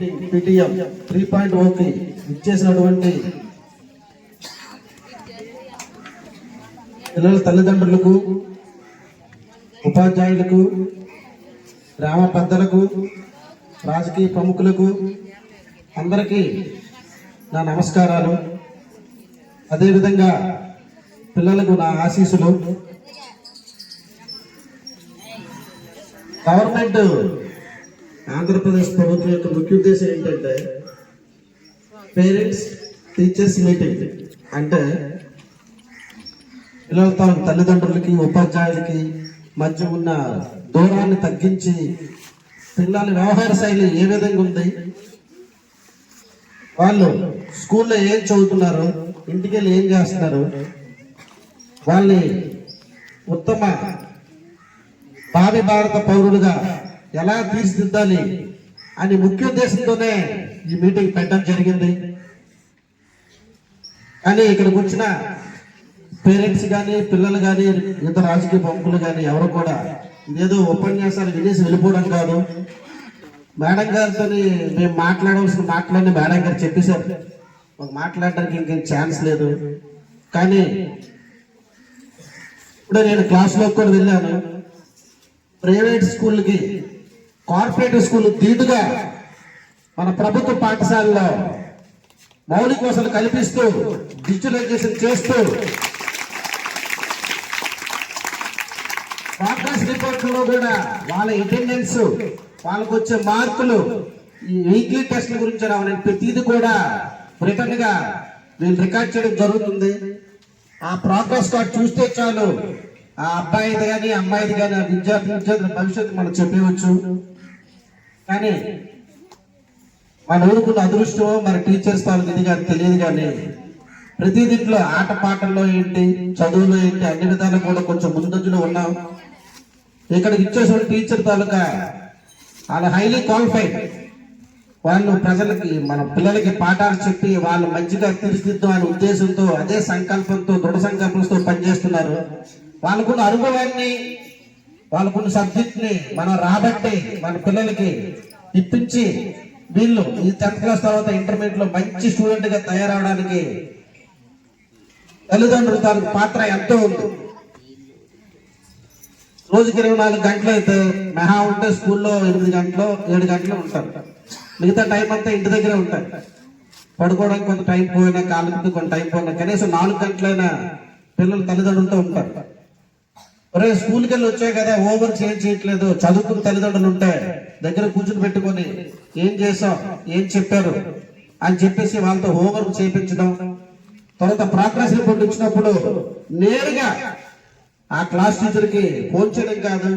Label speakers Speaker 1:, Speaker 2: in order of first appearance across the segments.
Speaker 1: PTM three point ఓకి ఇచ్చేసినటువంటి పిల్లల తల్లిదండ్రులకు ఉపాధ్యాయులకు గ్రామ పెద్దలకు రాజకీయ ప్రముఖులకు అందరికీ నా నమస్కారాలు. అదేవిధంగా పిల్లలకు నా ఆశీస్సులు. గవర్నమెంట్ ఆంధ్రప్రదేశ్ ప్రభుత్వం యొక్క ముఖ్య ఉద్దేశం ఏంటంటే పేరెంట్స్ టీచర్స్ మీటింగ్. అంటే పిల్లలతో తల్లిదండ్రులకి ఉపాధ్యాయులకి మధ్య ఉన్న దూరాన్ని తగ్గించి పిల్లల వ్యవహార శైలి ఏ విధంగా ఉంది? వాళ్ళు స్కూల్లో ఏం చదువుతున్నారు? ఇంటికి వెళ్ళి ఏం చేస్తున్నారు? వాళ్ళని ఉత్తమ భావి భారత పౌరులుగా ఎలా తీర్చిదిద్దాలి అని ముఖ్య ఉద్దేశంతోనే ఈ మీటింగ్ పెట్టడం జరిగింది. కానీ ఇక్కడికి వచ్చిన పేరెంట్స్ కానీ పిల్లలు కానీ ఇతర రాజకీయ ప్రముఖులు కానీ ఎవరు కూడా ఇదేదో ఉపన్యాసాలు వినేసి వెళ్ళిపోవడం కాదు. మేడం గారితో మేము మాట్లాడవలసిన మాటలన్నీ మేడం గారు చెప్పేశారు. మాకు మాట్లాడడానికి ఇంకేం ఛాన్స్ లేదు. కానీ ఇప్పుడు నేను క్లాస్లో కూడా వెళ్ళాను. ప్రైవేట్ స్కూల్కి కార్పొరేట్ స్కూల్ దీటుగా మన ప్రభుత్వ పాఠశాలలో మౌలిక వసతులు కల్పిస్తూ డిజిటలైజేషన్ చేస్తూ ప్రోగ్రెస్ రిపోర్ట్లో కూడా వాళ్ళ అటెండెన్స్ వాళ్ళకు వచ్చే మార్కులు ఈ వీక్లీ టెస్ట్ల గురించి రావాలని ప్రతిది కూడా రిటర్న్గా నేను రికార్డ్ చేయడం జరుగుతుంది. ఆ ప్రోగ్రెస్ కార్డ్ చూస్తే చాలు. ఆ అబ్బాయిది కానీ అమ్మాయిది కానీ విద్యార్థి విద్యార్థుల భవిష్యత్తు మనం చెప్పవచ్చు కానీ మన ఊరుకున్న అదృష్టం మన టీచర్స్ వాళ్ళకి ఇది కానీ తెలియదు కానీ ప్రతి దీంట్లో ఆట పాటల్లో ఏంటి చదువులో ఏంటి అన్ని విధాలు కూడా కొంచెం ముందంజలో ఉన్నాం. ఇక్కడికి ఇచ్చేసిన టీచర్ తాలూకా వాళ్ళు హైలీ క్వాలిఫైడ్ వాళ్ళు ప్రజలకి మన పిల్లలకి పాఠాలు చెప్పి వాళ్ళు మంచిగా తీర్చిదిద్దాం అనే ఉద్దేశంతో అదే సంకల్పంతో దృఢ సంకల్పంతో పనిచేస్తున్నారు. వాళ్ళకున్న అనుభవాన్ని వాళ్ళకున్న సబ్జెక్ట్ని మనం రాబట్టి మన పిల్లలకి ఇప్పించి వీళ్ళు ఈ టెన్త్ క్లాస్ తర్వాత ఇంటర్మీడియట్లో మంచి స్టూడెంట్గా తయారవడానికి తల్లిదండ్రులు తాలూకు పాత్ర ఎంతో ఉంది. రోజుకి ఇరవై నాలుగు గంటలు అయితే మెహా ఉంటే స్కూల్లో ఎనిమిది గంటలు ఏడు గంటలు ఉంటారు. మిగతా టైం అంతా ఇంటి దగ్గరే ఉంటారు. పడుకోవడానికి కొంత టైం పోయినా కాళ్ళకి కొంత టైం పోయినా కనీసం నాలుగు గంటలైనా పిల్లలు తల్లిదండ్రులతో ఉంటారు. ఒరే స్కూల్కి వెళ్ళి వచ్చాయి కదా హోంవర్క్స్ ఏం చేయట్లేదు చదువుకున్న తల్లిదండ్రులు ఉంటే దగ్గర కూర్చుని పెట్టుకొని ఏం చేసాం ఏం చెప్పారు అని చెప్పేసి వాళ్ళతో హోంవర్క్ చేయించడం. తర్వాత ప్రోగ్రెస్ రిపోర్ట్ ఇచ్చినప్పుడు నేరుగా ఆ క్లాస్ టీచర్కి ఫోన్ చేయడం కాదు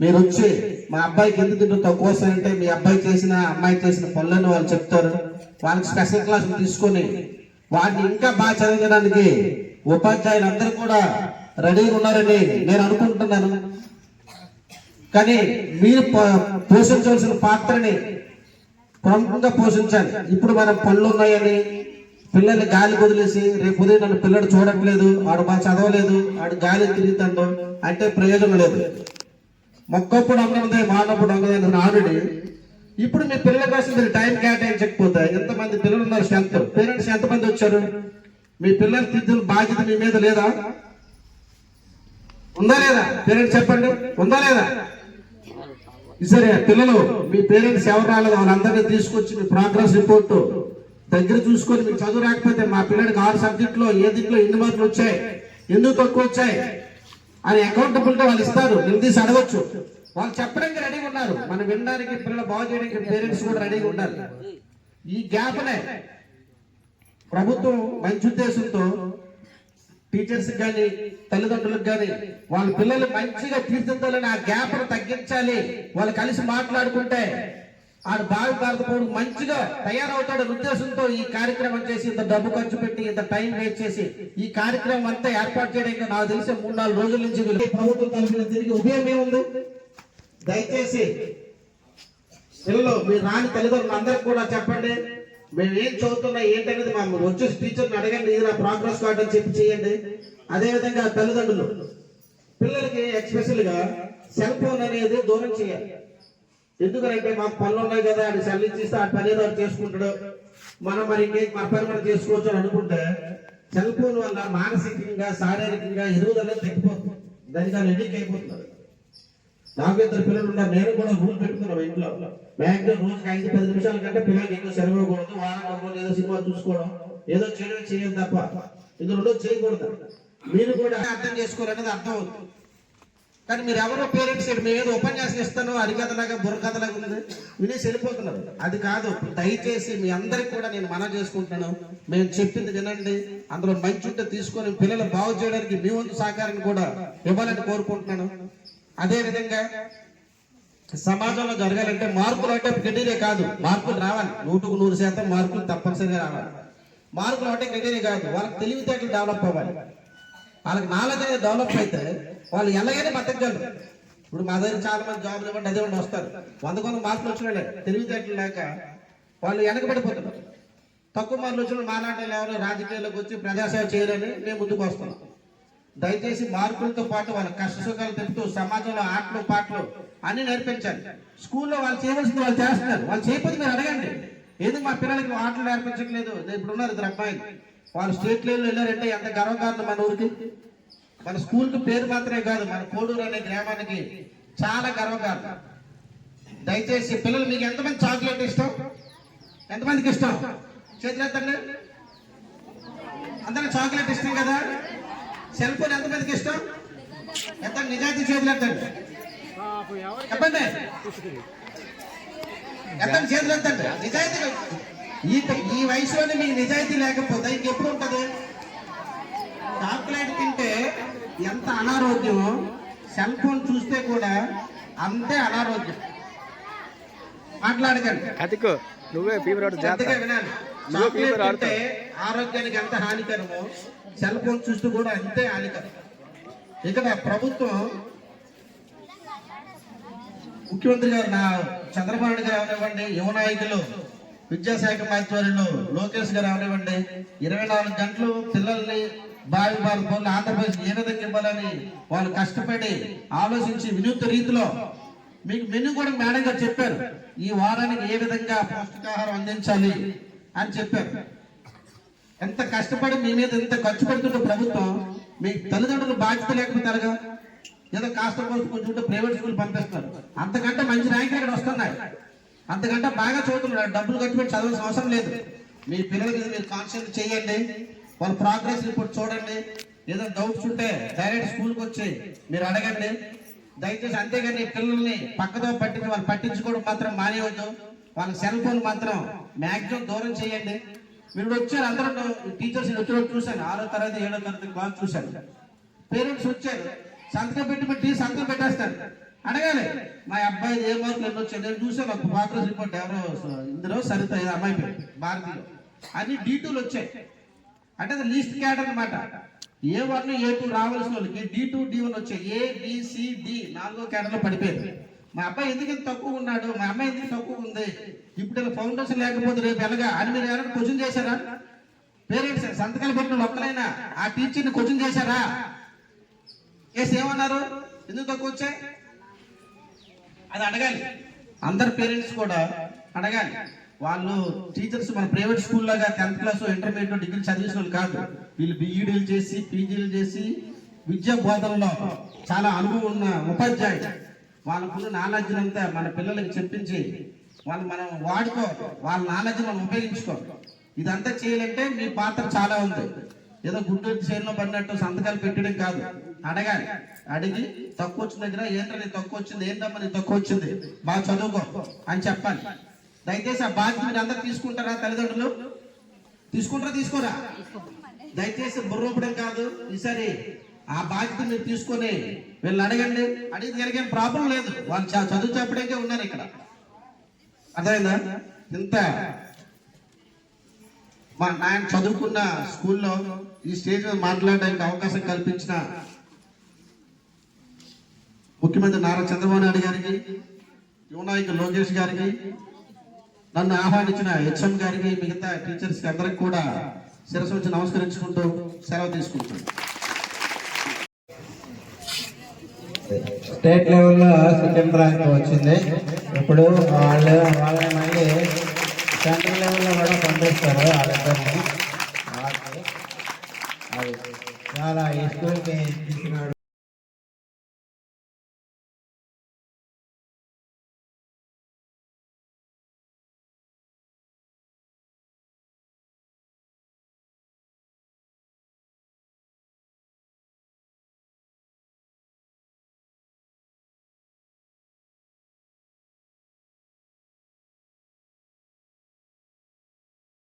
Speaker 1: మీరు వచ్చి మా అబ్బాయికి ఎందుకు తింటూ తక్కువ వస్తాయంటే మీ అబ్బాయి చేసిన అమ్మాయి చేసిన పనులను వాళ్ళు చెప్తారు. వాళ్ళకి స్పెషల్ క్లాసులు తీసుకొని వాటిని ఇంకా బాగా చదివించడానికి ఉపాధ్యాయులందరూ కూడా రెడీగా ఉన్నారని నేను అనుకుంటున్నాను. కానీ మీరు పోషించవలసిన పాత్రని ప్రముఖంగా పోషించాలి. ఇప్పుడు మనం పనులు ఉన్నాయని పిల్లల్ని గాలి వదిలేసి రేపు ఉదయం నన్ను పిల్లడు చూడట్లేదు ఆడు బాగా చదవలేదు ఆడు గాలి తిరుగుతాడు అంటే ప్రయోజనం లేదు. మొక్కప్పుడు అన్నదే మానప్పుడు అన్నదే నానుడి. ఇప్పుడు మీ పిల్లల కోసం మీరు టైం కేటాయించకపోతే ఎంతమంది పిల్లలు ఉన్నారు స్ట్రెంత్ పేరెంట్స్ ఎంతమంది వచ్చారు? మీ పిల్లల తిద్దుల బాధ్యత మీ మీద లేదా? ఉందా లేదా? పేరెంట్స్ చెప్పండి. ఉందా లేదా? సరే పిల్లలు మీ పేరెంట్స్ ఎవరు రాలేదు? వాళ్ళందరినీ తీసుకొచ్చి మీ ప్రోగ్రెస్ రిపోర్ట్ దగ్గర చూసుకొని మీకు చదువు రాకపోతే మా పిల్లడికి ఆరు సబ్జెక్టులో ఏ దీంట్లో ఎన్ని మార్కులు వచ్చాయి? ఎందుకు తక్కువ వచ్చాయి? అని అకౌంటబిలిటీ వాళ్ళు ఇస్తారు. నిలదీసి అడగచ్చు. వాళ్ళు చెప్పడానికి రెడీగా ఉన్నారు. మనం వినడానికి పిల్లలు బాగు చేయడానికి పేరెంట్స్ కూడా రెడీగా ఉండాలి. ఈ గ్యాప్నే ప్రభుత్వం మంచి ఉద్దేశంతో టీచర్స్ కానీ తల్లిదండ్రులకు కానీ వాళ్ళ పిల్లలు మంచిగా తీర్చిదిద్దాలని ఆ గ్యాప్ తగ్గించాలి. వాళ్ళు కలిసి మాట్లాడుకుంటే ఆడు భావి మంచిగా తయారవుతాడు ఉద్దేశంతో ఈ కార్యక్రమం చేసి ఇంత డబ్బు ఖర్చు పెట్టి ఇంత టైం వేస్ట్ చేసి ఈ కార్యక్రమం అంతా ఏర్పాటు చేయడానికి నాకు తెలిసి మూడు నాలుగు రోజుల నుంచి ప్రభుత్వం తరఫున తిరిగి ఉపయోగం ఏముంది? దయచేసి పిల్లలు మీరు రాని తల్లిదండ్రులు అందరికి కూడా చెప్పండి. మేము ఏం చదువుతున్నా ఏంటనేది మా వచ్చేసి టీచర్ని అడగండి ఇది నా ప్రోగ్రెస్ కార్డ్ అని చెప్పి చేయండి. అదేవిధంగా తల్లిదండ్రులు. పిల్లలకి ఎక్స్పెషల్గా సెల్ ఫోన్ అనేది దూరం చేయాలి. ఎందుకంటే మాకు పనులు ఉన్నాయి కదా అది సెల్ ఇచ్చిస్తే ఆ పని ఏదో చేసుకుంటాడు. మనం మరి మన పని మనం చేసుకోవచ్చు అని అనుకుంటే సెల్ ఫోన్ వల్ల మానసికంగా శారీరకంగా ఎదుగుదల తగ్గిపోతుంది. దానికి వాళ్ళు ఎన్నిక అయిపోతున్నారు. నాకు ఇద్దరు పిల్లలు ఉన్నారు నేను కూడా రూల్ పెట్టుకున్నాం ఇంట్లో. మ్యాక్సిమం రోజుకి ఐదు పది నిమిషాల కంటే పిల్లలకి ఎక్కువ సెలవు ఇవ్వకూడదు వారం ఏదో సినిమా చూసుకోవడం ఏదో చేయడం చేయాలి తప్ప ఇది రెండో చేయకూడదు. మీరు కూడా అర్థం చేసుకోవాలనేది అర్థం అవుతుంది. కానీ మీరు ఎవరో పేరెంట్స్ మేము ఏదో ఉపన్యాసం ఇస్తానో అరికథలాగా బుర్రకథలాగా ఉన్నది వినేసి వెళ్ళిపోతున్నారు. అది కాదు. దయచేసి మీ అందరికి కూడా నేను మనం చేసుకుంటాను మేము చెప్పింది వినండి. అందులో మంచి ఉంటే తీసుకొని పిల్లలు బాగు చేయడానికి మీ వంతు సహకారం కూడా ఇవ్వాలని కోరుకుంటున్నాను. అదేవిధంగా సమాజంలో జరగాలంటే మార్పులు అంటే క్రిటీరియా కాదు. మార్పులు రావాలి. నూటుకు నూరు శాతం మార్పులు తప్పనిసరిగా రావాలి. మార్పులు అంటే క్రిటీరియా కాదు. వాళ్ళకి తెలివితేటలు డెవలప్ అవ్వాలి. వాళ్ళకి నాలెడ్జ్ అనేది డెవలప్ అయితే వాళ్ళు ఎలాగైనా బతకగలరు. ఇప్పుడు మా దగ్గర చాలా మంది జాబ్లు ఇవ్వండి అదే ఉండి వస్తారు. వంద కొంత మార్కులు వచ్చిన తెలివితేటలు లేక వాళ్ళు వెనకబడిపోతున్నారు తక్కువ మార్కులు వచ్చిన మాలాంటి ఎవరు రాజకీయాల్లోకి వచ్చి ప్రజాసేవ చేయాలని మేము ముందుకు వస్తున్నాం. దయచేసి మార్కులతో పాటు వాళ్ళ కష్ట సుఖాలు తెలుపుతూ సమాజంలో ఆటలు పాటలు అన్ని నేర్పించాలి స్కూల్లో వాళ్ళు చేయవలసింది వాళ్ళు చేస్తున్నారు. వాళ్ళు చేయకపోతే మీరు అడగండి. ఎందుకు మా పిల్లలకి ఆటలు నేర్పించట్లేదు? ఇప్పుడు ఉన్నారు ఇద్దరు అబ్బాయిలు వాళ్ళు స్టేట్ లెవెల్ వెళ్ళారంటే ఎంత గర్వకారణం మన ఊరికి. మన స్కూల్కి పేరు మాత్రమే కాదు మన కోడూరు అనే గ్రామానికి చాలా గర్వకారణం దయచేసి పిల్లలు మీకు ఎంతమంది చాక్లెట్ ఇష్టం? ఎంతమందికి ఇష్టం? చేతులు ఎత్తండి. అందరికి చాక్లెట్ ఇష్టం కదా? సెల్ ఫోన్ ఎంతమందికి ఇష్టం? ఎంత నిజాయితీ చేతులు ఎత్తండి చెప్పండి. ఎంత చేతులు ఎత్తండి నిజాయితీ ఈ ఈ వయసులోనే మీకు నిజాయితీ లేకపోతే ఇంకెప్పుడు ఉంటది? చాక్లెట్ తింటే ఎంత అనారోగ్యమో సెల్ ఫోన్ చూస్తే కూడా అంతే అనారోగ్యం. మాట్లాడకండి.
Speaker 2: నువ్వే ఫీవర్ జాగ్రత్త
Speaker 1: వినాలి. చాక్లెట్
Speaker 2: ఫీవర్
Speaker 1: తింటే ఆరోగ్యానికి ఎంత హానికరమో సెల్ ఫోన్ చూస్తూ కూడా అంతే హానికరం. ఇక్కడ ప్రభుత్వం ముఖ్యమంత్రి గారు నా చంద్రబాబు నాయుడు గారు అవనివ్వండి యువ నాయకులు విద్యాశాఖ మంత్రివర్యులు లోకేష్ గారు అవనివ్వండి. ఇరవై నాలుగు గంటలు పిల్లల్ని బావి బావి పనులు ఆంధ్రప్రదేశ్ ఏ విధంగా ఇవ్వాలని వాళ్ళు కష్టపడి ఆలోచించి వినూత్న రీతిలో మీకు మెను కూడా మేడం గారు చెప్పారు. ఈ వారానికి ఏ విధంగా పౌష్టికాహారం అందించాలి? అని చెప్పారు. ఎంత కష్టపడి మీ మీద ఎంత ఖర్చు పెడుతుంటే ప్రభుత్వం మీ తల్లిదండ్రులు బాధ్యత లేకపోతారుగా ఏదో కాస్త కొంచెం ఉంటే ప్రైవేట్ స్కూల్ పంపిస్తున్నారు. అంతకంటే మంచి ర్యాంకులు ఇక్కడ వస్తున్నాయి. అంతకంటే బాగా చదువుతున్నారు. డబ్బులు కట్టి పెట్టి చదవాల్సిన అవసరం లేదు. మీ పిల్లల మీద మీరు కాన్సెంట్ చేయండి. వాళ్ళ ప్రోగ్రెస్ రిపోర్ట్ చూడండి. ఏదో డౌట్స్ ఉంటే డైరెక్ట్ స్కూల్కి వచ్చి మీరు అడగండి. దయచేసి అంతేగాని పిల్లల్ని పక్కతో పట్టించి వాళ్ళు పట్టించుకోవడం మాత్రం మానేయవద్దు వాళ్ళ సెల్ ఫోన్ మాత్రం మ్యాక్సిమం దూరం చేయండి. మీరు వచ్చారు అందరూ టీచర్స్ వచ్చిన చూశాను. ఆరో తరగతి ఏడో తరగతి బాగా చూశాను. పేరెంట్స్ వచ్చారు. సంతకం పెట్టి పెట్టి సంతకం పెట్టేస్తారు. అడగాలి మా అబ్బాయి ఏ మార్కులు ఎన్ని వచ్చాయి? నేను చూసాను ఒక పాత్ర రిపోర్ట్ ఎవరో ఇందులో సరిత అమ్మాయి పేరు భారతీయులు అన్ని డీటూలు వచ్చాయి. అంటే అది లీస్ట్ క్యాడర్ అనమాట ఏ వన్ ఏ టూ రావాల్సిన వాళ్ళకి డి టూ డి వన్ వచ్చాయి. ఏ బిసిడి నాలుగో క్యాడర్లో పడిపోయారు. మా అబ్బాయి ఎందుకు ఇంత తక్కువ ఉన్నాడు? మా అమ్మాయి ఎందుకు తక్కువ ఉంది? ఇప్పుడు ఇలా ఫౌండేషన్ లేకపోతే రేపు ఎలాగా? అని మీరు ఎవరైనా క్వశ్చన్ చేశారా? పేరెంట్స్ సంతకాలు పెట్టిన వాళ్ళు ఒక్కరైనా ఆ టీచర్ని క్వశ్చన్ చేశారా? కేసు ఏమన్నారు? ఎందుకు తక్కువ వచ్చాయి? అది అడగాలి. అందరు పేరెంట్స్ కూడా అడగాలి. వాళ్ళు టీచర్స్ మన ప్రైవేట్ స్కూల్ లాగా టెన్త్ క్లాస్ ఇంటర్మీడియట్ డిగ్రీ చదివిన వాళ్ళు కాదు. వీళ్ళు బీఈడీలు చేసి పీజీలు చేసి విద్యా బోధనలో చాలా అనుభవం ఉన్న ఉపాధ్యాయుడు వాళ్ళకున్న నాలెడ్జ్ అంతా మన పిల్లలకి చెప్పించి వాళ్ళు మనం వాడుకో వాళ్ళ నాలెడ్జ్ మనం ఉపయోగించుకో ఇదంతా చేయాలంటే మీ పాత్ర చాలా ఉంది. ఏదో గుడ్డు చేనులో పడినట్టు సంతకాలు పెట్టడం కాదు. అడగాలి. అడిగి తక్కువ వచ్చిన దగ్గర ఏంటో నీకు తక్కువ వచ్చింది? ఏంటమ్మా నీకు తక్కువ వచ్చింది? బాగా చదువుకో అని చెప్పాలి. దయచేసి ఆ బాధ్యత మీరు అందరు తీసుకుంటారా తల్లిదండ్రులు? తీసుకుంటారా తీసుకోరా? దయచేసి బుర్రూపడం కాదు. ఈసారి ఆ బాధ్యత మీరు తీసుకొని వీళ్ళు అడగండి. అడిగి జరిగే ప్రాబ్లం లేదు. వాళ్ళు చదువు చెప్పడానికే ఉన్నారు ఇక్కడ. అర్థమైందా? ఇంత మా నాయన చదువుకున్న స్కూల్లో ఈ స్టేజ్ మీద మాట్లాడడానికి అవకాశం కల్పించిన ముఖ్యమంత్రి నారా చంద్రబాబు నాయుడు గారికి యువ లోకేష్ గారికి నన్ను ఆహ్వానించిన హెచ్ఎం గారికి మిగతా టీచర్స్కి అందరికి కూడా శిరస్సు వచ్చి నమస్కరించుకుంటూ సెలవు తీసుకుంటాను
Speaker 3: స్టేట్ లెవెల్లో సెకండ్ ర్యాంక్ వచ్చింది. ఇప్పుడు వాళ్ళు వాళ్ళని మళ్ళీ సెంట్రల్ లెవెల్లో కూడా పంపిస్తారు వాళ్ళిద్దరిని. అది. చాలా ఈ స్కూల్కి తీసుకున్నాడు